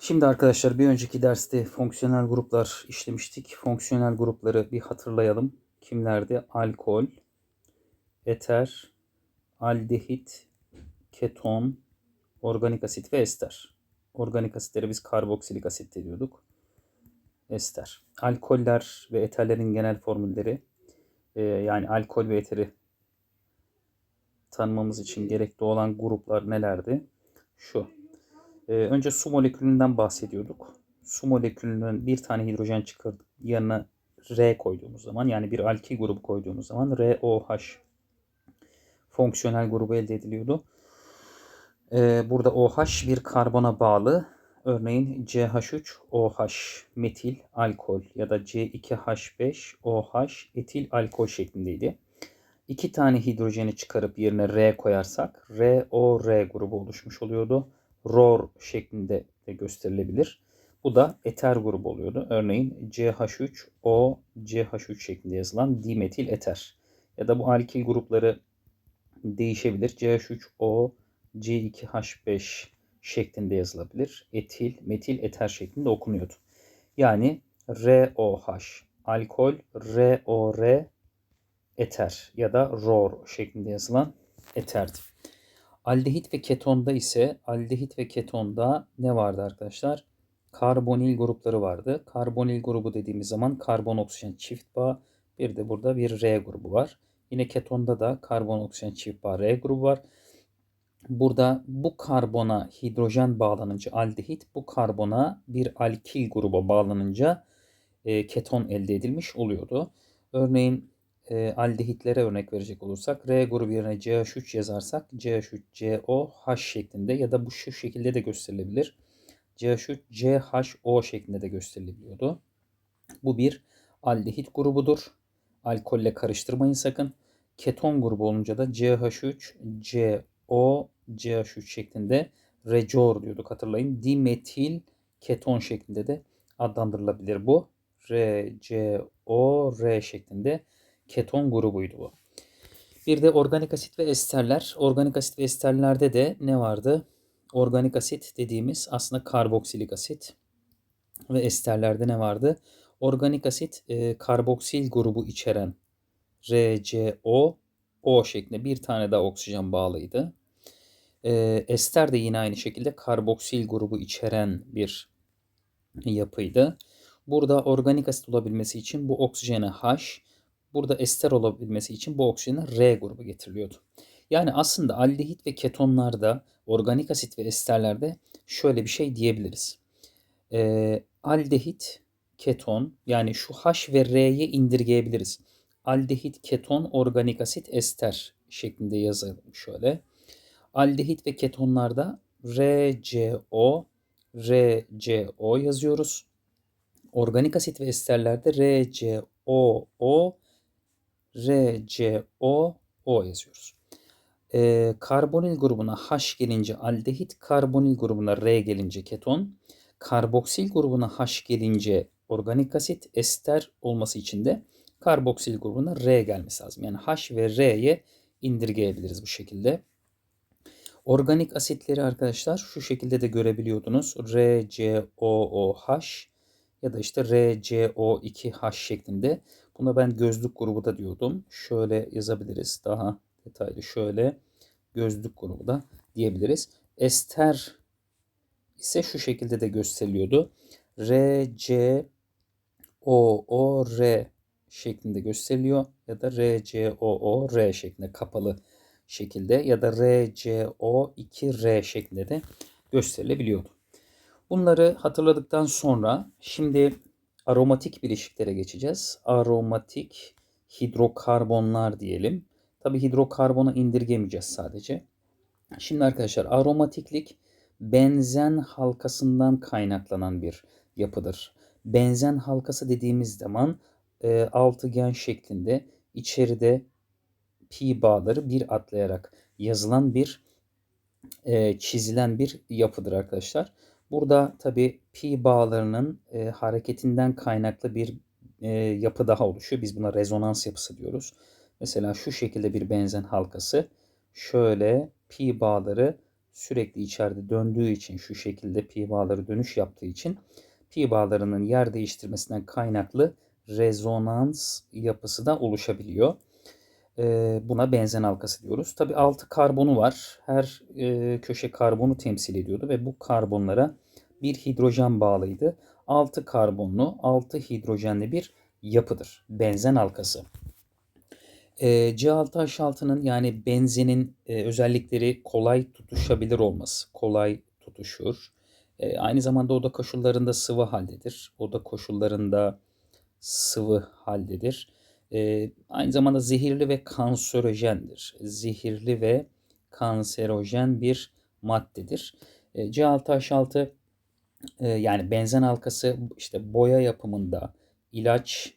Şimdi arkadaşlar bir önceki derste fonksiyonel gruplar işlemiştik. Fonksiyonel grupları bir hatırlayalım. Kimlerdi? Alkol, eter, aldehit, keton, organik asit ve ester. Organik asitleri biz karboksilik asit diyorduk. Ester. Alkoller ve eterlerin genel formülleri e, yani alkol ve eteri tanımamız için gerekli olan gruplar nelerdi? Şu. Ee, önce su molekülünden bahsediyorduk. Su molekülünün bir tane hidrojen çıkardık. Yanına R koyduğumuz zaman yani bir alkil grubu koyduğumuz zaman ROH fonksiyonel grubu elde ediliyordu. Ee, burada OH bir karbona bağlı. Örneğin CH3OH metil alkol ya da C2H5OH etil alkol şeklindeydi. İki tane hidrojeni çıkarıp yerine R koyarsak ROR grubu oluşmuş oluyordu. ROR şeklinde de gösterilebilir. Bu da eter grubu oluyordu. Örneğin CH3O CH3 şeklinde yazılan dimetil eter. Ya da bu alkil grupları değişebilir. CH3O C2H5 şeklinde yazılabilir. Etil, metil, eter şeklinde okunuyordu. Yani ROH alkol, ROR eter ya da ROR şeklinde yazılan eterdi. Aldehit ve ketonda ise aldehit ve ketonda ne vardı arkadaşlar? Karbonil grupları vardı. Karbonil grubu dediğimiz zaman karbon oksijen çift bağ. Bir de burada bir R grubu var. Yine ketonda da karbon oksijen çift bağ R grubu var. Burada bu karbona hidrojen bağlanınca aldehit, bu karbona bir alkil gruba bağlanınca e, keton elde edilmiş oluyordu. Örneğin e, aldehitlere örnek verecek olursak R grubu yerine CH3 yazarsak CH3COH şeklinde ya da bu şu şekilde de gösterilebilir. CH3CHO şeklinde de gösterilebiliyordu. Bu bir aldehit grubudur. Alkolle karıştırmayın sakın. Keton grubu olunca da CH3CO CH3 şeklinde rejor diyorduk hatırlayın. Dimetil keton şeklinde de adlandırılabilir bu. RCO şeklinde keton grubuydu bu. Bir de organik asit ve esterler. Organik asit ve esterlerde de ne vardı? Organik asit dediğimiz aslında karboksilik asit. Ve esterlerde ne vardı? Organik asit e, karboksil grubu içeren RCO O şeklinde bir tane daha oksijen bağlıydı. E, ester de yine aynı şekilde karboksil grubu içeren bir yapıydı. Burada organik asit olabilmesi için bu oksijene H, burada ester olabilmesi için bu oksijene R grubu getiriliyordu. Yani aslında aldehit ve ketonlarda, organik asit ve esterlerde şöyle bir şey diyebiliriz. E, aldehit, keton yani şu H ve R'yi indirgeyebiliriz. Aldehit, keton, organik asit, ester şeklinde yazalım şöyle. Aldehit ve ketonlarda RCO, RCO yazıyoruz. Organik asit ve esterlerde RCOO, RCOO yazıyoruz. Ee, karbonil grubuna H gelince aldehit, karbonil grubuna R gelince keton, karboksil grubuna H gelince organik asit, ester olması için de karboksil grubuna R gelmesi lazım. Yani H ve R'ye indirgeyebiliriz bu şekilde. Organik asitleri arkadaşlar şu şekilde de görebiliyordunuz. RCOOH ya da işte RCO2H şeklinde. Buna ben gözlük grubu da diyordum. Şöyle yazabiliriz. Daha detaylı şöyle gözlük grubu da diyebiliriz. Ester ise şu şekilde de gösteriliyordu. RCOOR şeklinde gösteriliyor ya da RCOOR şeklinde kapalı şekilde ya da RCO2R şeklinde de gösterilebiliyordu. Bunları hatırladıktan sonra şimdi aromatik bileşiklere geçeceğiz. Aromatik hidrokarbonlar diyelim. Tabi hidrokarbona indirgemeyeceğiz sadece. Şimdi arkadaşlar aromatiklik benzen halkasından kaynaklanan bir yapıdır. Benzen halkası dediğimiz zaman e, altıgen şeklinde içeride pi bağları bir atlayarak yazılan bir e, çizilen bir yapıdır arkadaşlar. Burada tabi pi bağlarının e, hareketinden kaynaklı bir e, yapı daha oluşuyor. Biz buna rezonans yapısı diyoruz. Mesela şu şekilde bir benzen halkası şöyle pi bağları sürekli içeride döndüğü için şu şekilde pi bağları dönüş yaptığı için pi bağlarının yer değiştirmesinden kaynaklı rezonans yapısı da oluşabiliyor. Buna benzen halkası diyoruz. Tabi 6 karbonu var. Her e, köşe karbonu temsil ediyordu ve bu karbonlara bir hidrojen bağlıydı. 6 karbonlu 6 hidrojenli bir yapıdır. Benzen halkası. E, C6H6'nın yani benzinin e, özellikleri kolay tutuşabilir olması. Kolay tutuşur. E, aynı zamanda oda koşullarında sıvı haldedir. Oda koşullarında sıvı haldedir. E, aynı zamanda zehirli ve kanserojendir. Zehirli ve kanserojen bir maddedir. E, C6H6 e, yani benzen halkası işte boya yapımında, ilaç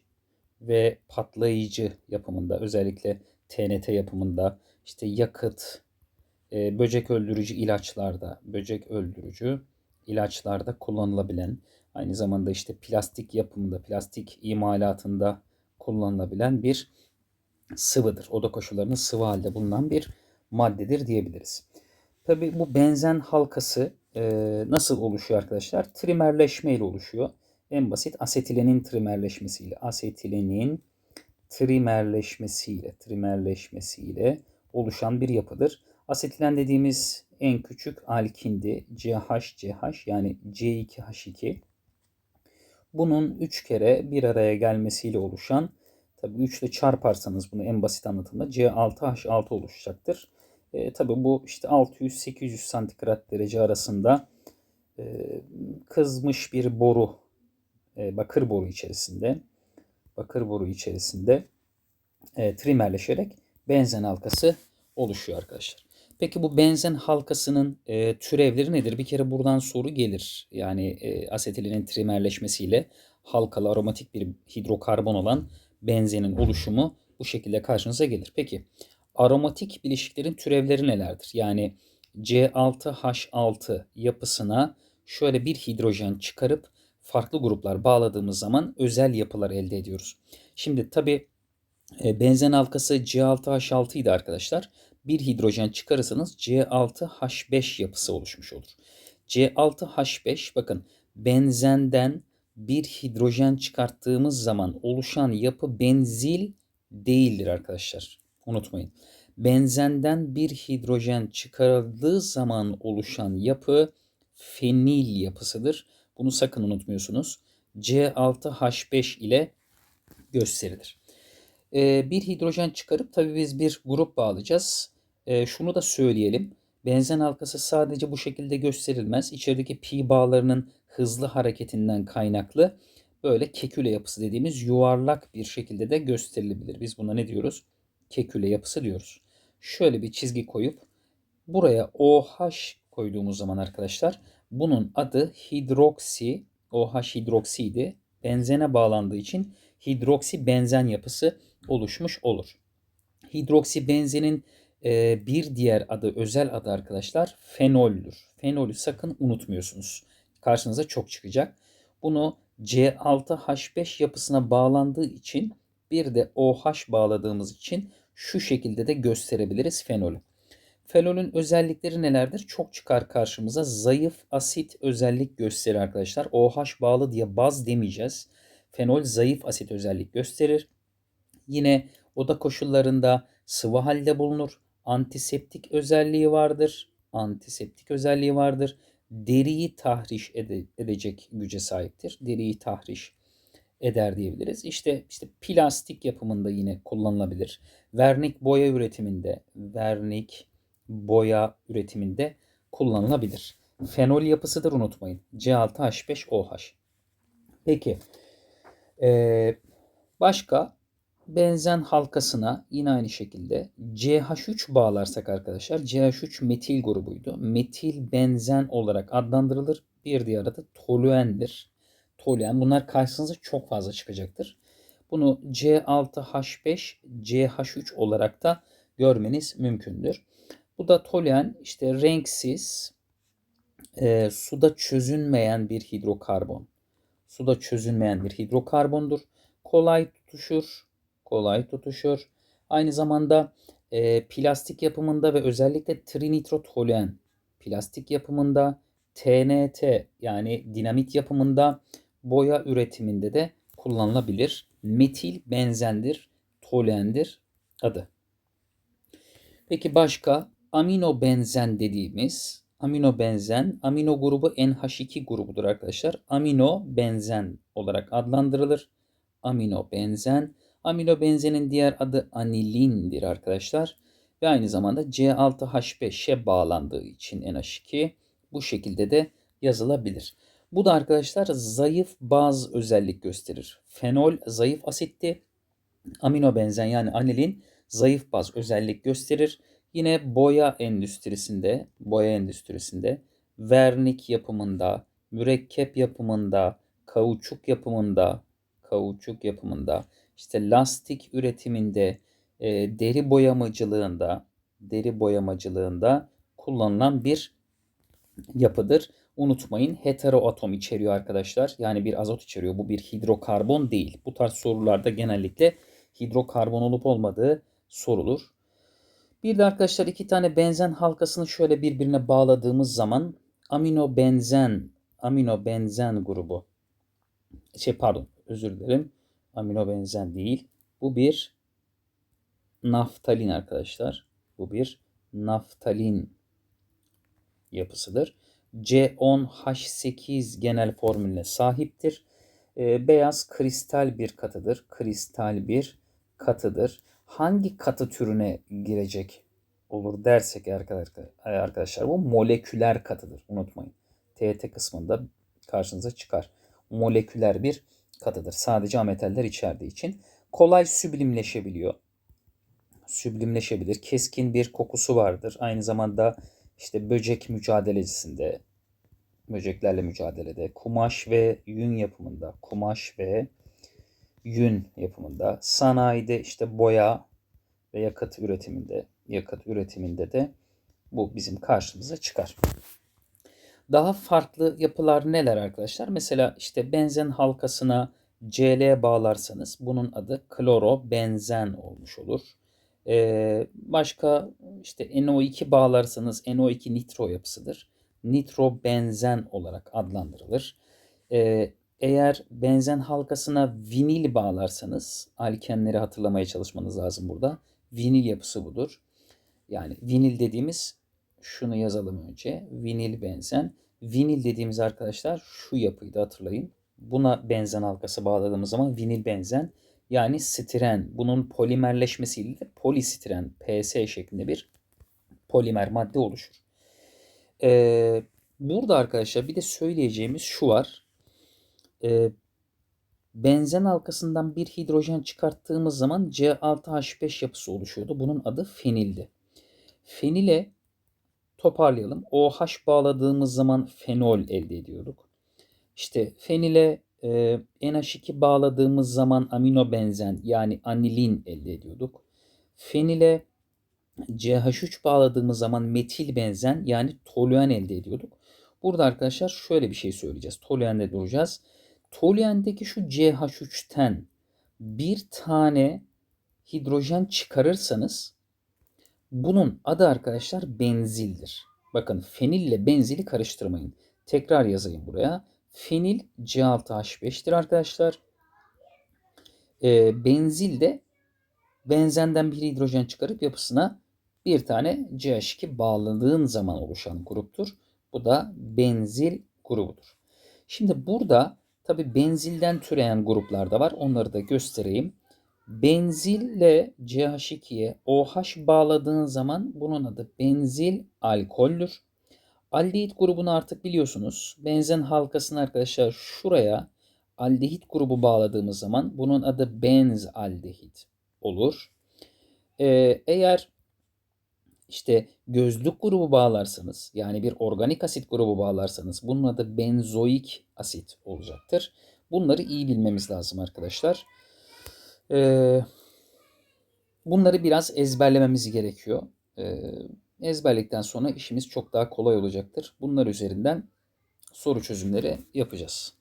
ve patlayıcı yapımında özellikle TNT yapımında işte yakıt, e, böcek öldürücü ilaçlarda, böcek öldürücü ilaçlarda kullanılabilen aynı zamanda işte plastik yapımında, plastik imalatında kullanılabilen bir sıvıdır. Oda koşullarının sıvı halde bulunan bir maddedir diyebiliriz. Tabi bu benzen halkası e, nasıl oluşuyor arkadaşlar? Trimerleşme ile oluşuyor. En basit asetilenin trimerleşmesiyle, asetilenin trimerleşmesiyle, trimerleşmesiyle oluşan bir yapıdır. Asetilen dediğimiz en küçük alkindi CHCH yani C2H2. Bunun 3 kere bir araya gelmesiyle oluşan tabi 3 ile çarparsanız bunu en basit anlatımda C6H6 oluşacaktır. E, tabi bu işte 600-800 santigrat derece arasında e, kızmış bir boru, e, bakır boru içerisinde, bakır boru içerisinde e, trimerleşerek benzen halkası oluşuyor arkadaşlar. Peki bu benzen halkasının e, türevleri nedir? Bir kere buradan soru gelir. Yani e, asetilinin trimerleşmesiyle halkalı aromatik bir hidrokarbon olan benzenin oluşumu bu şekilde karşınıza gelir. Peki aromatik bileşiklerin türevleri nelerdir? Yani C6H6 yapısına şöyle bir hidrojen çıkarıp farklı gruplar bağladığımız zaman özel yapılar elde ediyoruz. Şimdi tabi benzen halkası C6H6 idi arkadaşlar. Bir hidrojen çıkarırsanız C6H5 yapısı oluşmuş olur. C6H5 bakın benzenden bir hidrojen çıkarttığımız zaman oluşan yapı benzil değildir arkadaşlar. Unutmayın. Benzenden bir hidrojen çıkarıldığı zaman oluşan yapı fenil yapısıdır. Bunu sakın unutmuyorsunuz. C6H5 ile gösterilir. Ee, bir hidrojen çıkarıp tabii biz bir grup bağlayacağız. Ee, şunu da söyleyelim. Benzen halkası sadece bu şekilde gösterilmez. İçerideki pi bağlarının hızlı hareketinden kaynaklı böyle keküle yapısı dediğimiz yuvarlak bir şekilde de gösterilebilir. Biz buna ne diyoruz? Keküle yapısı diyoruz. Şöyle bir çizgi koyup buraya OH koyduğumuz zaman arkadaşlar bunun adı hidroksi OH hidroksiydi. Benzene bağlandığı için hidroksi benzen yapısı oluşmuş olur. Hidroksi benzenin e, bir diğer adı, özel adı arkadaşlar fenoldür. Fenolü sakın unutmuyorsunuz. Karşınıza çok çıkacak. Bunu C6H5 yapısına bağlandığı için bir de OH bağladığımız için şu şekilde de gösterebiliriz fenolü. Fenolün özellikleri nelerdir? Çok çıkar karşımıza. Zayıf asit özellik gösterir arkadaşlar. OH bağlı diye baz demeyeceğiz. Fenol zayıf asit özellik gösterir. Yine oda koşullarında sıvı halde bulunur. Antiseptik özelliği vardır. Antiseptik özelliği vardır. Deriyi tahriş ede- edecek güce sahiptir. Deriyi tahriş eder diyebiliriz. İşte işte plastik yapımında yine kullanılabilir. Vernik boya üretiminde, vernik boya üretiminde kullanılabilir. Fenol yapısıdır unutmayın. C6H5OH. Peki ee, başka benzen halkasına yine aynı şekilde CH3 bağlarsak arkadaşlar CH3 metil grubuydu. Metil benzen olarak adlandırılır. Bir diğer adı toluendir. Toluen bunlar karşınıza çok fazla çıkacaktır. Bunu C6H5 CH3 olarak da görmeniz mümkündür. Bu da toluen işte renksiz e, suda çözünmeyen bir hidrokarbon. Suda çözünmeyen bir hidrokarbondur. Kolay tutuşur. Kolay tutuşur. Aynı zamanda e, plastik yapımında ve özellikle trinitrotoluen plastik yapımında, TNT yani dinamit yapımında, boya üretiminde de kullanılabilir. Metil benzendir, toluendir adı. Peki başka amino benzen dediğimiz amino benzen amino grubu NH2 grubudur arkadaşlar. Amino benzen olarak adlandırılır. Amino benzen. Amino benzenin diğer adı anilindir arkadaşlar. Ve aynı zamanda C6H5'e bağlandığı için NH2 bu şekilde de yazılabilir. Bu da arkadaşlar zayıf baz özellik gösterir. Fenol zayıf asitti. Amino benzen yani anilin zayıf baz özellik gösterir. Yine boya endüstrisinde, boya endüstrisinde, vernik yapımında, mürekkep yapımında, kauçuk yapımında, kauçuk yapımında, işte lastik üretiminde, e, deri boyamacılığında, deri boyamacılığında kullanılan bir yapıdır. Unutmayın heteroatom içeriyor arkadaşlar. Yani bir azot içeriyor. Bu bir hidrokarbon değil. Bu tarz sorularda genellikle hidrokarbon olup olmadığı sorulur. Bir de arkadaşlar iki tane benzen halkasını şöyle birbirine bağladığımız zaman amino benzen amino benzen grubu şey pardon özür dilerim amino benzen değil. Bu bir naftalin arkadaşlar. Bu bir naftalin yapısıdır. C10H8 genel formülüne sahiptir. E, beyaz kristal bir katıdır. Kristal bir katıdır. Hangi katı türüne girecek olur dersek arkadaşlar bu moleküler katıdır. Unutmayın. TET kısmında karşınıza çıkar. Moleküler bir katıdır. Sadece ametaller içerdiği için. Kolay süblimleşebiliyor. Süblimleşebilir. Keskin bir kokusu vardır. Aynı zamanda işte böcek mücadelecisinde, böceklerle mücadelede, kumaş ve yün yapımında, kumaş ve yün yapımında, sanayide işte boya ve yakıt üretiminde, yakıt üretiminde de bu bizim karşımıza çıkar. Daha farklı yapılar neler arkadaşlar? Mesela işte benzen halkasına Cl bağlarsanız bunun adı klorobenzen olmuş olur. Ee, başka işte NO2 bağlarsanız NO2 nitro yapısıdır. Nitrobenzen olarak adlandırılır. Ee, eğer benzen halkasına vinil bağlarsanız alkenleri hatırlamaya çalışmanız lazım burada. Vinil yapısı budur. Yani vinil dediğimiz şunu yazalım önce. Vinil benzen. Vinil dediğimiz arkadaşlar şu yapıydı hatırlayın. Buna benzen halkası bağladığımız zaman vinil benzen yani stiren bunun polimerleşmesiyle de polistiren PS şeklinde bir polimer madde oluşur. Ee, burada arkadaşlar bir de söyleyeceğimiz şu var. Ee, benzen halkasından bir hidrojen çıkarttığımız zaman C6H5 yapısı oluşuyordu. Bunun adı fenildi. Fenile toparlayalım. OH bağladığımız zaman fenol elde ediyorduk. İşte fenile e, NH2 bağladığımız zaman amino benzen yani anilin elde ediyorduk. Fenile CH3 bağladığımız zaman metil benzen yani toluen elde ediyorduk. Burada arkadaşlar şöyle bir şey söyleyeceğiz. Toluende duracağız. Toluendeki şu CH3'ten bir tane hidrojen çıkarırsanız bunun adı arkadaşlar benzildir. Bakın fenil ile benzili karıştırmayın. Tekrar yazayım buraya. Fenil C6H5'tir arkadaşlar. E, benzil de benzenden bir hidrojen çıkarıp yapısına bir tane CH2 bağladığın zaman oluşan gruptur. Bu da benzil grubudur. Şimdi burada tabi benzilden türeyen gruplar da var. Onları da göstereyim. Benzille CH2'ye OH bağladığın zaman bunun adı benzil alkoldür. Aldehit grubunu artık biliyorsunuz. Benzen halkasını arkadaşlar şuraya aldehit grubu bağladığımız zaman bunun adı benz aldehit olur. Ee, eğer işte gözlük grubu bağlarsanız yani bir organik asit grubu bağlarsanız bunun adı benzoik asit olacaktır. Bunları iyi bilmemiz lazım arkadaşlar. Ee, bunları biraz ezberlememiz gerekiyor. Ee, ezberledikten sonra işimiz çok daha kolay olacaktır. Bunlar üzerinden soru çözümleri yapacağız.